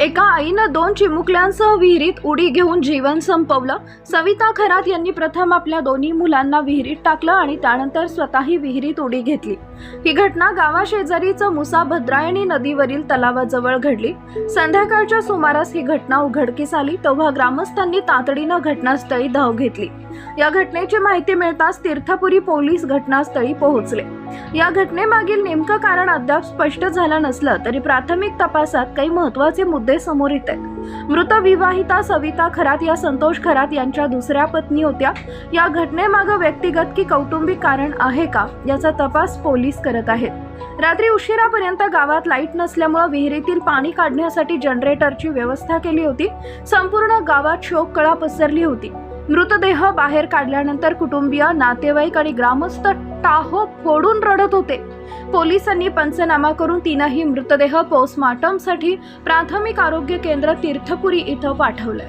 एका आईनं दोन चिमुकल्यांसह विहिरीत उडी घेऊन जीवन संपवलं. सविता खरात यांनी प्रथम आपल्या दोन्ही मुलांना विहिरीत टाकलं आणि त्यानंतर स्वतःही विहिरीत उडी घेतली. ही घटना गावाशेजारीचं मुसा भद्रायणी नदीवरील तलावाजवळ घडली. संध्याकाळच्या सुमारास ही घटना उघडकीस आली तेव्हा ग्रामस्थांनी तातडीनं घटनास्थळी धाव घेतली. या घटनेची माहिती मिळताच तीर्थपुरी पोलीस घटनास्थळी पोहोचले. या घटनेमागील नेमकं कारण अद्याप स्पष्ट झालं नसलं तरी प्राथमिक तपासात काही महत्त्वाचे मुद्दे समोर येत आहेत. मृत विवाहिता सविता खरात या संतोष खरात यांच्या दुसऱ्या पत्नी होत्या. या घटनेमागं व्यक्तिगत की कौटुंबिक कारण आहे का याचा तपास पोलीस करत आहेत. रात्री उशिरापर्यंत गावात लाइट नसल्यामुळे विहिरीतील पाणी काढण्यासाठी जनरेटरची व्यवस्था केली होती. संपूर्ण गावात शोककळा पसरली होती. मृतदेह बाहेर काढल्यानंतर कुटुंबीय नातेवाईक आणि ग्रामस्थ टाहो फोडून रडत होते. पोलिसांनी पंचनामा करून तीनही मृतदेह पोस्टमार्टमसाठी प्राथमिक आरोग्य केंद्र तीर्थपुरी इथं पाठवलंय.